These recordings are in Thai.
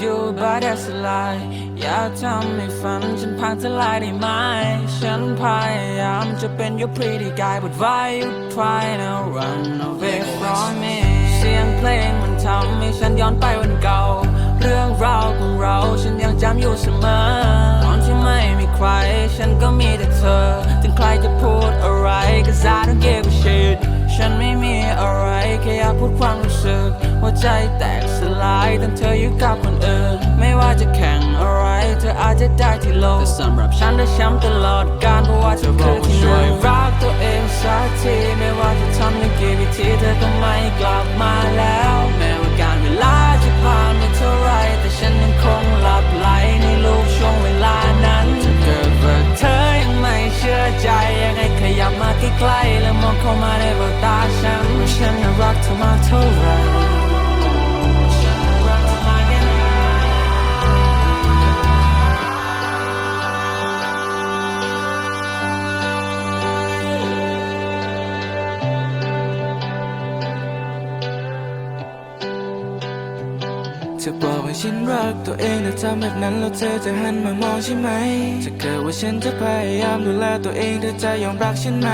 อยู่บ้าแต่สลายอย่าทำให้ฝันฉันพังทลายได้ไหม ฉันพยายามจะเป็น your pretty guy but why you try to run away from me เสียงเพลงมันทำให้ฉันย้อนไปวันเก่า เรื่องราวของเราฉันยังจำอยู่เสมอ ตอนที่ไม่มีใคร ฉันก็มีแต่เธอ ถึงใครจะพูดอะไรก็ I don't give a shit ฉันไม่มีอะไรแค่อยากพูดความรู้สึกหัวใจแตก สลายตั้งเธออยู่กับคนอื่น ไม่ว่าจะแข่งอะไร เธออาจจะได้ที่โลกแต่สำหรับฉันได้แชมป์ตลอดการเพราะว่าเธอคือที่หนึ่งรักตัวเองสักทีไม่ว่าจะทำในกี่วิธีเธอก็ไม่กลับมาแล้ว แม้ว่าการเวลาจะผ่านไปเท่าไรแต่ฉันยังคงหลับไหลในลูกช่วงเวลานั้นถ้าเกิดว่าเธอยังไม่เชื่อใจยังไงขยับมาใกล้ๆแล้วมองเข้ามาในแววตาฉันว่าฉันน่ะรักเธอมากเท่าไหร จะบอกว่าฉันรักตัวเองแต่ทำแบบนั้นแล้วเธอจะหันมามองใช่ไหมจะเกิดว่าฉันจะพยายามดูแลตัวเองเธอจะยอมรักฉันไหม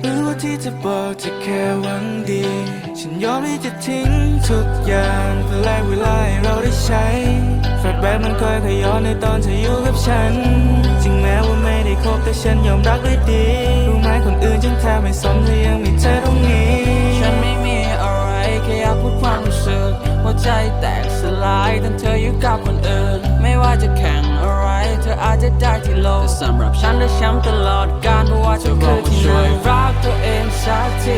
หรือว่าที่จะบอกจะแค่หวังดี ฉันยอมที่จะทิ้งทุกอย่างเพื่อแลกเวลาให้เราได้ใช้แฟลชแบ็กมันคอยขย้อนในตอนเธออยู่กับฉันจริงแม้ว่าไม่ได้คบแต่ฉันยอมรักด้วยดีรู้ไหมคนอื่นฉันแทบไม่สนเธอยังมีเธอตรงนี้ ออาจจะได้ที่โลกแต่สำหรับฉันได้แชมป์ตลอดการเพราะว่าเธอคือที่หนึ่งรักตัวเองสักที